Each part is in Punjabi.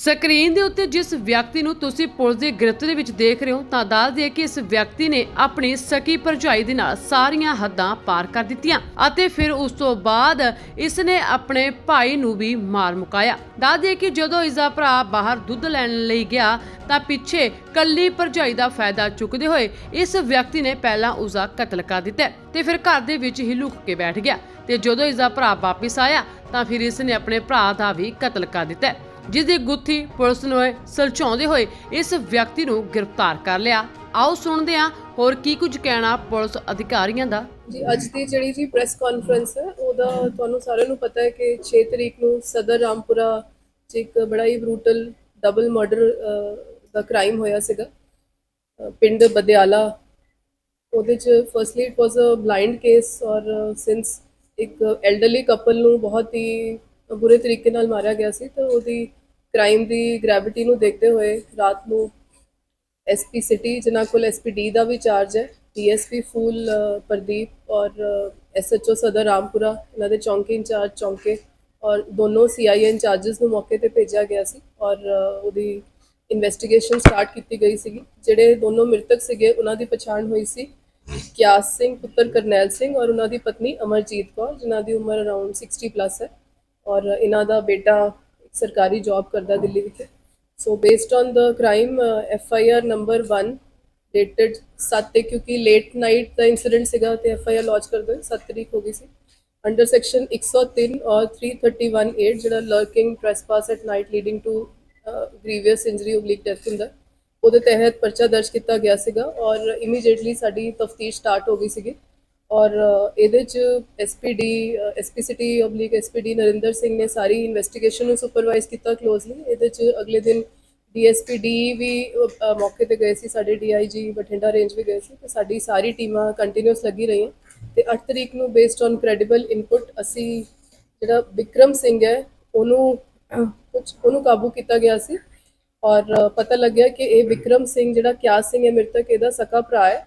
ਸਕਰੀਨ ਦੇ ਉੱਤੇ ਜਿਸ ਵਿਅਕਤੀ ਨੂੰ ਤੁਸੀਂ ਪੁਲਿਸ ਦੀ ਗ੍ਰਿਫਤ ਦੇ ਵਿੱਚ ਦੇਖ ਰਹੇ ਹੋ, ਤਾਂ ਦੱਸ ਦਈਏ ਕਿ ਇਸ ਵਿਅਕਤੀ ਨੇ ਆਪਣੀ ਸਕੀ ਭਰਜਾਈ ਦੇ ਨਾਲ ਸਾਰੀਆਂ ਹੱਦਾਂ ਪਾਰ ਕਰ ਦਿੱਤੀਆਂ ਅਤੇ ਫਿਰ ਉਸ ਤੋਂ ਬਾਅਦ ਇਸ ਨੇ ਆਪਣੇ ਭਾਈ ਨੂੰ ਵੀ ਮਾਰ ਮੁਕਾਇਆ। ਦੱਸ ਦਈਏ ਕਿ ਜਦੋਂ ਇਸ ਦਾ ਭਰਾ ਬਾਹਰ ਦੁੱਧ ਲੈਣ ਲਈ ਗਿਆ, ਤਾਂ ਪਿੱਛੇ ਕੱਲੀ ਭਰਜਾਈ ਦਾ ਫਾਇਦਾ ਚੁੱਕਦੇ ਹੋਏ ਇਸ ਵਿਅਕਤੀ ਨੇ ਪਹਿਲਾਂ ਉਸ ਦਾ ਕਤਲ ਕਰ ਦਿੱਤਾ ਤੇ ਫਿਰ ਘਰ ਦੇ ਵਿੱਚ ਹੀ ਲੁਕ ਕੇ ਬੈਠ ਗਿਆ ਤੇ ਜਦੋਂ ਇਸ ਦਾ ਭਰਾ ਵਾਪਸ ਆਇਆ, ਤਾਂ ਫਿਰ ਇਸ ਨੇ ਆਪਣੇ ਭਰਾ ਦਾ ਵੀ ਕਤਲ ਕਰ ਦਿੱਤਾ। ਜਿਸ ਦੀ ਗੁੱਥੀ ਪੁਲਿਸ ਨੇ ਸੁਲਝਾਉਂਦੇ ਹੋਏ ਇਸ ਵਿਅਕਤੀ ਨੂੰ ਗ੍ਰਿਫਤਾਰ ਕਰ ਲਿਆ। ਆਓ ਸੁਣਦੇ ਹਾਂ ਹੋਰ ਕੀ ਕੁਝ ਕਹਿਣਾ ਪੁਲਿਸ ਅਧਿਕਾਰੀਆਂ ਦਾ। ਜੀ, ਅੱਜ ਦੀ ਜਿਹੜੀ ਜੀ ਪ੍ਰੈਸ ਕਾਨਫਰੰਸ ਹੈ, ਉਹਦਾ ਤੁਹਾਨੂੰ ਸਾਰਿਆਂ ਨੂੰ ਪਤਾ ਹੈ ਕਿ 6 ਤਰੀਕ ਨੂੰ ਸਦਰ ਰਾਮਪੁਰਾ 'ਚ ਇੱਕ ਬੜਾ ਹੀ ਬਰੂਟਲ ਡਬਲ ਮਰਡਰ ਦਾ ਕ੍ਰਾਈਮ ਹੋਇਆ ਸੀਗਾ। ਪਿੰਡ ਬਦਿਆਲਾ। ਉਹਦੇ 'ਚ firstly it was a blind case ਔਰ ਸਿੰਸ ਇੱਕ ਐਲਡਰਲੀ ਕਪਲ ਨੂੰ ਬਹੁਤ ਹੀ ਬੁਰੇ ਤਰੀਕੇ ਨਾਲ ਮਾਰਿਆ ਗਿਆ ਸੀ ਤਾਂ ਉਹਦੀ ਕ੍ਰਾਈਮ ਦੀ ਗ੍ਰੈਵਿਟੀ ਨੂੰ ਦੇਖਦੇ ਹੋਏ ਰਾਤ ਨੂੰ ਐਸਪੀ ਸਿਟੀ ਜਿਨ੍ਹਾਂ ਕੋਲ ਐਸਪੀਡੀ ਦਾ ਵੀ ਚਾਰਜ ਹੈ ਡੀਐਸਪੀ ਫੂਲ ਪ੍ਰਦੀਪ ਔਰ ਐਸਐਚਓ ਸਦਰ ਰਾਮਪੁਰਾ, ਇਹਨਾਂ ਦੇ ਚੌਂਕੀ ਇੰਚਾਰਜ, ਚੌਂਕੇ ਔਰ ਦੋਨੋਂ ਸੀਆਈਏ ਇੰਚਾਰजेस ਨੂੰ ਮੌਕੇ ਤੇ ਭੇਜਿਆ ਗਿਆ ਸੀ ਔਰ ਉਹਦੀ ਇਨਵੈਸਟੀਗੇਸ਼ਨ ਸਟਾਰਟ ਕੀਤੀ ਗਈ ਸੀਗੀ, ਜਿਹੜੇ ਦੋਨੋਂ ਮ੍ਰਿਤਕ ਸੀਗੇ, ਉਹਨਾਂ ਦੀ ਪਛਾਣ ਹੋਈ ਸੀ ਕਿਆਸ ਸਿੰਘ, ਪੁੱਤਰ ਕਰਨੈਲ ਸਿੰਘ ਔਰ ਉਹਨਾਂ ਦੀ ਪਤਨੀ ਅਮਰਜੀਤ ਕੌਰ, ਜਿਨ੍ਹਾਂ ਦੀ ਉਮਰ ਅਰਾਊਂਡ 60 ਪਲੱਸ ਹੈ। ਔਰ ਇਹਨਾਂ ਦਾ ਬੇਟਾ ਸਰਕਾਰੀ ਜੌਬ ਕਰਦਾ ਦਿੱਲੀ ਵਿੱਚ so based on the crime F I R number 1 dated 7 ਤੇ ਕਿਉਂਕਿ ਲੇਟ ਨਾਈਟ ਦਾ ਇਨਸੀਡੈਂਟ ਸੀਗਾ ਤੇ ਐਫ ਆਈ ਆਰ ਲੌਂਚ ਕਰ ਗਏ 7 ਤਰੀਕ ਹੋ ਗਈ ਸੀ। ਅੰਡਰ ਸੈਕਸ਼ਨ 103 ਔਰ 331 8 ਜਿਹੜਾ lurking trespass at night leading to grievous injury oblique death ਹੁੰਦਾ, ਉਹਦੇ ਤਹਿਤ ਪਰਚਾ ਦਰਜ ਕੀਤਾ ਗਿਆ ਸੀਗਾ ਔਰ ਇਮੀਡੀਏਟਲੀ ਸਾਡੀ ਤਫਤੀਸ਼ ਸਟਾਰਟ ਹੋ ਗਈ ਸੀਗੀ। ਔਰ ਇਹਦੇ ਚ SPD SP city oblique SPD Narinder Singh ਨੇ ਸਾਰੀ ਇਨਵੈਸਟੀਗੇਸ਼ਨ ਨੂੰ ਸੁਪਰਵਾਈਜ਼ ਕੀਤਾ ਕਲੋਜ਼ਲੀ ਇਹਦੇ ਚ ਅਗਲੇ ਦਿਨ ਡੀਐਸਪੀਡੀ ਵੀ ਮੌਕੇ ਤੇ ਗਏ ਸੀ, ਸਾਡੇ ਡੀਆਈਜੀ ਬਠਿੰਡਾ ਰੇਂਜ ਵੀ ਗਏ ਸੀ, ਤੇ ਸਾਡੀ ਸਾਰੀ ਟੀਮਾਂ ਕੰਟੀਨਿਊਸ ਲੱਗੀ ਰਹੀਆਂ। ਤੇ 8 ਤਰੀਕ ਨੂੰ ਬੇਸਡ ਔਨ ਕ੍ਰੈਡੀਬਲ ਇਨਪੁਟ ਅਸੀਂ ਜਿਹੜਾ ਵਿਕਰਮ ਸਿੰਘ ਹੈ, ਉਹਨੂੰ ਕੁਝ ਉਹਨੂੰ ਕਾਬੂ ਕੀਤਾ ਗਿਆ ਸੀ। ਔਰ ਪਤਾ ਲੱਗਿਆ ਕਿ ਇਹ ਵਿਕਰਮ ਸਿੰਘ, ਜਿਹੜਾ ਕਿਆਸ ਸਿੰਘ ਹੈ, ਮ੍ਰਿਤਕ, ਇਹਦਾ ਸਕਾ ਭਰਾ ਹੈ।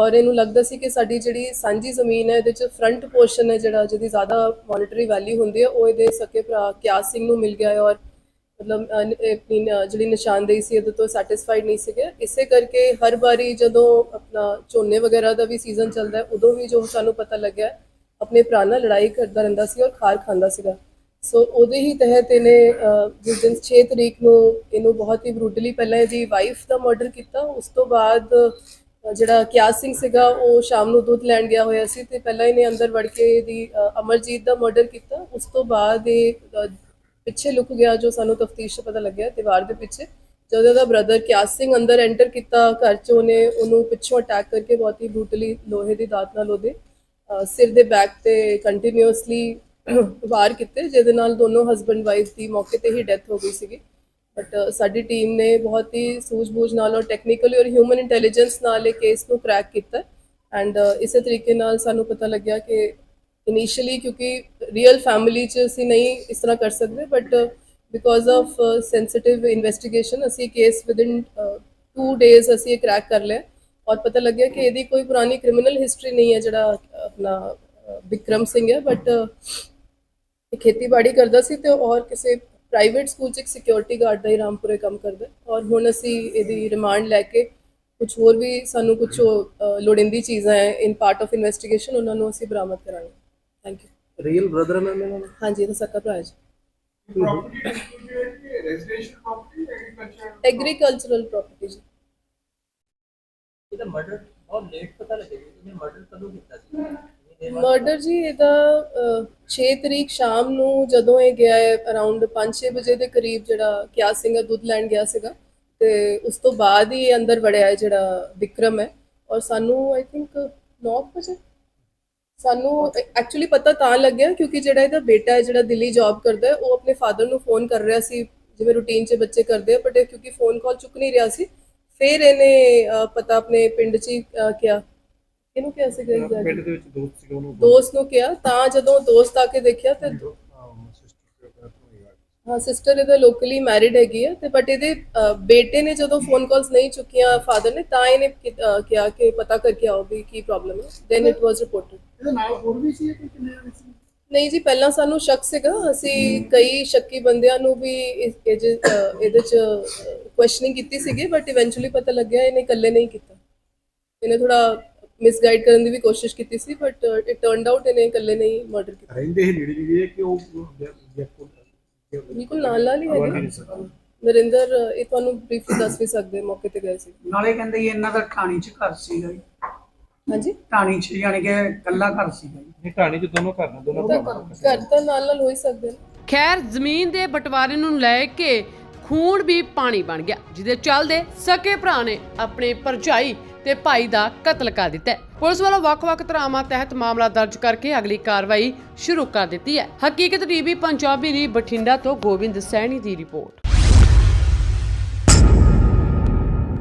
ਔਰ ਇਹਨੂੰ ਲੱਗਦਾ ਸੀ ਕਿ ਸਾਡੀ ਜਿਹੜੀ ਸਾਂਝੀ ਜ਼ਮੀਨ ਹੈ, ਇਹਦੇ 'ਚ ਫਰੰਟ ਪੋਰਸ਼ਨ ਹੈ ਜਿਹੜਾ, ਜਿਹਦੀ ਜ਼ਿਆਦਾ ਮੋਨਿਟਰੀ ਵੈਲਿਊ ਹੁੰਦੀ ਹੈ, ਉਹ ਇਹਦੇ ਸਕੇ ਭਰਾ ਕਿਆਸ ਸਿੰਘ ਨੂੰ ਮਿਲ ਗਿਆ ਹੈ ਔਰ ਮਤਲਬ ਆਪਣੀ ਜਿਹੜੀ ਨਿਸ਼ਾਨਦੇਹੀ ਸੀ, ਇਹਦੇ ਤੋਂ ਸੈਟੀਸਫਾਈਡ ਨਹੀਂ ਸੀਗੇ। ਇਸੇ ਕਰਕੇ ਹਰ ਵਾਰੀ ਜਦੋਂ ਆਪਣਾ ਝੋਨੇ ਵਗੈਰਾ ਦਾ ਵੀ ਸੀਜ਼ਨ ਚੱਲਦਾ ਉਦੋਂ ਵੀ ਜੋ ਸਾਨੂੰ ਪਤਾ ਲੱਗਿਆ, ਆਪਣੇ ਭਰਾ ਨਾਲ ਲੜਾਈ ਕਰਦਾ ਰਹਿੰਦਾ ਸੀ ਔਰ ਖਾਰ ਖਾਂਦਾ ਸੀਗਾ। ਸੋ ਉਹਦੇ ਹੀ ਤਹਿਤ ਇਹਨੇ ਜਿਸ ਦਿਨ 6 ਤਰੀਕ ਨੂੰ ਇਹਨੂੰ ਬਹੁਤ ਹੀ ਬਰੂਟਲੀ ਪਹਿਲਾਂ ਇਹਦੀ ਵਾਈਫ ਦਾ ਮਰਡਰ ਕੀਤਾ, ਉਸ ਤੋਂ ਬਾਅਦ ਜਿਹੜਾ ਕਿਆਸ ਸਿੰਘ ਸੀਗਾ, ਉਹ ਸ਼ਾਮ ਨੂੰ ਦੁੱਧ ਲੈਣ ਗਿਆ ਹੋਇਆ ਸੀ ਤੇ ਪਹਿਲਾਂ ਇਹਨੇ ਅੰਦਰ ਵੜ ਕੇ ਇਹਦੀ ਅਮਰਜੀਤ ਦਾ ਮਰਡਰ ਕੀਤਾ। ਉਸ ਤੋਂ ਬਾਅਦ ਇਹ ਪਿੱਛੇ ਲੁਕ ਗਿਆ ਜੋ ਸਾਨੂੰ ਤਫਤੀਸ਼ 'ਚ ਪਤਾ ਲੱਗਿਆ, ਦੀਵਾਰ ਦੇ ਪਿੱਛੇ। ਜਦੋਂ ਉਹਦਾ ਬ੍ਰਦਰ ਕਿਆਸ ਸਿੰਘ ਅੰਦਰ ਐਂਟਰ ਕੀਤਾ ਘਰ 'ਚ, ਉਹਨੇ ਉਹਨੂੰ ਪਿੱਛੋਂ ਅਟੈਕ ਕਰਕੇ ਬਹੁਤ ਹੀ ਬਰੂਟਲੀ ਲੋਹੇ ਦੀ ਦਾਤ ਨਾਲ ਉਹਦੇ ਸਿਰ ਦੇ ਬੈਕ ਤੇ ਕੰਟੀਨਿਊਸਲੀ ਵਾਰ ਕੀਤੇ, ਜਿਹਦੇ ਨਾਲ ਦੋਨੋਂ ਹਸਬੰਡ ਵਾਈਫ ਦੀ ਮੌਕੇ ਤੇ ਹੀ ਡੈਥ ਹੋ ਗਈ ਸੀਗੀ। ਬਟ uh, ਸਾਡੀ ਟੀਮ ਨੇ ਬਹੁਤ ਹੀ ਸੂਝ-ਬੂਝ ਨਾਲ ਔਰ ਟੈਕਨੀਕਲੀ ਔਰ ਹਿਊਮਨ ਇੰਟੈਲੀਜੈਂਸ ਨਾਲ ਇਹ ਕੇਸ ਨੂੰ ਕ੍ਰੈਕ ਕੀਤਾ ਐਂਡ uh, ਇਸੇ ਤਰੀਕੇ ਨਾਲ ਸਾਨੂੰ ਪਤਾ ਲੱਗਿਆ ਕਿ ਇਨੀਸ਼ੀਅਲੀ ਕਿਉਂਕਿ ਰੀਅਲ ਫੈਮਿਲੀ ਚ ਅਸੀਂ ਨਹੀਂ ਇਸ ਤਰ੍ਹਾਂ ਕਰ ਸਕਦੇ but because of sensitive investigation ਅਸੀਂ ਕੇਸ ਵਿਦਿਨ 2 ਡੇਜ਼ ਅਸੀਂ ਇਹ ਕ੍ਰੈਕ uh, ਕਰ ਲਿਆ ਔਰ ਪਤਾ ਲੱਗਿਆ ਕਿ ਇਹਦੀ ਕੋਈ ਪੁਰਾਣੀ ਕ੍ਰਿਮੀਨਲ ਹਿਸਟਰੀ ਨਹੀਂ ਹੈ ਜਿਹੜਾ ਆਪਣਾ ਅਹ, ਵਿਕਰਮ ਸਿੰਘ ਹੈ ਬਟ ਇਹ ਖੇਤੀਬਾੜੀ ਕਰਦਾ ਸੀ ਤੇ ਔਰ ਕਿਸੇ ਪ੍ਰਾਈਵੇਟ ਸਕੂਲ 'ਚ ਇੱਕ ਸਿਕਿਉਰਿਟੀ ਗਾਰਡ ਦਾ ਹੀ ਰਾਮਪੁਰੇ ਕੰਮ ਕਰਦਾ ਹੈ। ਔਰ ਹੁਣ ਅਸੀਂ ਇਹਦੀ ਰਿਮਾਂਡ ਲੈ ਕੇ ਕੁਝ ਹੋਰ ਵੀ ਸਾਨੂੰ ਕੁਝ ਲੋੜਿੰਦੀ ਚੀਜ਼ਾਂ ਹੈ ਇਨ ਪਾਰਟ ਆਫ ਇਨਵੈਸਟੀਗੇਸ਼ਨ ਉਹਨਾਂ ਨੂੰ ਅਸੀਂ ਬਰਾਮਦ ਕਰਾਂਗੇ thank you real brother ma'am ਇਹਨਾਂ ਦਾ ਹਾਂਜੀ ਇਹਦਾ ਸਕਾ ਭਰਾ ਹੈ residential property, agriculture. Agricultural property ਜੀ ਇਹਦਾ ਮਰਡਰ ਬਹੁਤ ਲੇਟ ਪਤਾ ਲੱਗਿਆ ਕਿ ਇਹਨੇ ਮਰਡਰ ਕਦੋਂ ਕੀਤਾ ਸੀ? ਮਰਡਰ ਜੀ ਇਹਦਾ ਅਹ, 6 ਤਰੀਕ ਸ਼ਾਮ ਨੂੰ ਜਦੋਂ ਇਹ ਗਿਆ ਹੈ ਅਰਾਊਂਡ 5-6 ਵਜੇ ਦੇ ਕਰੀਬ ਜਿਹੜਾ ਕਿਆਸ ਸਿੰਘ ਦੁੱਧ ਲੈਣ ਗਿਆ ਸੀਗਾ ਤੇ ਉਸ ਤੋਂ ਬਾਅਦ ਹੀ ਅੰਦਰ ਵੜਿਆ ਹੈ ਜਿਹੜਾ ਵਿਕਰਮ ਹੈ। ਔਰ ਸਾਨੂੰ ਆਈ ਥਿੰਕ 9 ਵਜੇ? ਸਾਨੂੰ ਐਕਚੁਅਲੀ ਪਤਾ ਤਾਂ ਲੱਗਿਆ ਕਿਉਂਕਿ ਜਿਹੜਾ ਇਹਦਾ ਬੇਟਾ ਹੈ ਜਿਹੜਾ ਦਿੱਲੀ ਜੌਬ ਕਰਦਾ ਹੈ ਉਹ ਆਪਣੇ ਫਾਦਰ ਨੂੰ ਫੋਨ ਕਰ ਰਿਹਾ ਸੀ ਜਿਵੇਂ ਰੂਟੀਨ 'ਚ ਬੱਚੇ ਕਰਦੇ ਆ ਬਟ ਕਿਉਂਕਿ ਫੋਨ ਕਾਲ ਚੁੱਕ ਨਹੀਂ ਰਿਹਾ ਸੀ ਫਿਰ ਇਹਨੇ ਪਤਾ ਆਪਣੇ ਪਿੰਡ 'ਚ ਹੀ ਕਿਹਾ ਇਹਨੂੰ ਕਿਹਾ ਸੀਗਾ ਪਿੰਡ exactly? ਦੇ ਵਿੱਚ ਦੋਸਤ ਸੀਗਾ ਉਹਨੂੰ ਦੋਸਤ ਨੂੰ ਕਿਹਾ ਤਾਂ ਜਦੋਂ ਦੋਸਤ ਆ ਕੇ ਦੇਖਿਆ ਤੇ ਹਾਂ ਸਿਸਟਰ ਇਹਦਾ ਲੋਕਲੀ ਮੈਰਿਡ ਹੈਗੀ ਹੈ ਤੇ ਬਟ ਇਹਦੇ ਬੇਟੇ ਨੇ ਜਦੋਂ ਫੋਨ ਕਾਲਸ ਨਹੀਂ ਚੁੱਕੀਆਂ ਫਾਦਰ ਨੇ ਤਾਂ ਇਹਨੇ ਕਿਹਾ ਕਿ ਪਤਾ ਕਰਕੇ ਆਓ ਵੀ ਕੀ ਪ੍ਰੋਬਲਮ ਹੈ। ਦੈਨ ਇਟ ਵਾਸ ਰਿਪੋਰਟਡ ਇਹਦੇ ਨਾਲ ਹੋਰ ਵੀ ਸੀ ਕਿ ਕਿੰਨੇ ਸੀ? ਨਹੀਂ ਜੀ ਪਹਿਲਾਂ ਸਾਨੂੰ ਸ਼ੱਕ ਸੀਗਾ। ਅਸੀਂ ਕਈ ਸ਼ੱਕੀ ਬੰਦਿਆਂ ਨੂੰ ਵੀ ਇਹਦੇ ਚ ਕੁਐਸਚਨਿੰਗ ਕੀਤੀ ਸੀਗੀ ਬਟ ਇਵੈਂਚੁਅਲੀ ਪਤਾ ਲੱਗਿਆ ਇਹਨੇ ਇਕੱਲੇ ਨਹੀਂ ਕੀਤਾ। ਇਹਨੇ ਥੋੜਾ ਮਿਸਗਾਈਡ ਕਰਨ ਦੀ ਵੀ ਕੋਸ਼ਿਸ਼ ਕੀਤੀ ਸੀ ਬਟ ਇਟ ਟਰਨਡ ਆਊਟ ਇਹਨੇ ਇਕੱਲੇ ਨਹੀਂ ਮਰਡਰ ਕੀਤਾ। ਰਹਿੰਦੇ ਹੀ ਲੀੜੇ ਜੀ ਕਿ ਉਹ ਬਿਲਕੁਲ ਨਾਲ ਨਾਲ ਹੀ ਹੈਗੇ। ਨਰਿੰਦਰ ਇਹ ਤੁਹਾਨੂੰ ਬਰੀਫਲੀ ਦੱਸ ਵੀ ਸਕਦੇ ਮੌਕੇ ਤੇ ਗਏ ਸੀ। ਨਾਲੇ ਕਹਿੰਦੇ ਜੀ ਇਹਨਾਂ ਦਾ ਠਾਣੀ ਚ ਘਰ ਸੀਗਾ ਜੀ। ਹਾਂਜੀ? ਠਾਣੀ ਚ ਯਾਨੀ ਕਿ ਕੱਲਾ ਘਰ ਸੀਗਾ ਜੀ। ਨਹੀਂ ਕਹਾਣੀ ਚ ਦੋਨੋਂ ਘਰ ਨੇ ਦੋਨੋਂ ਘਰ ਤਾਂ ਨਾਲ ਨਾਲ ਹੋ ਹੀ ਸਕਦੇ ਨੇ। ਖੈਰ ਜ਼ਮੀਨ ਦੇ ਬਟਵਾਰੇ ਨੂੰ ਲੈ ਕੇ ਖੂਨ ਵੀ ਪਾਣੀ ਬਣ ਗਿਆ ਜਿਹਦੇ ਚੱਲਦੇ ਸਕੇ ਭਰਾ ਨੇ ਆਪਣੇ ਭਰਜਾਈ ਤੇ ਭਾਈ ਦਾ ਕਤਲ ਕਰ ਦਿੱਤਾ ਹੈ। ਪੁਲਿਸ ਵੱਲੋਂ ਵੱਖ-ਵੱਖ ਧਰਾਵਾਂ ਤਹਿਤ ਮਾਮਲਾ ਦਰਜ ਕਰਕੇ ਅਗਲੀ ਕਾਰਵਾਈ ਸ਼ੁਰੂ ਕਰ ਦਿੱਤੀ ਹੈ ਹਕੀਕਤ ਟੀਵੀ ਪੰਜਾਬੀ ਲਈ ਬਠਿੰਡਾ ਤੋਂ ਗੋਬਿੰਦ ਸੈਣੀ ਦੀ ਰਿਪੋਰਟ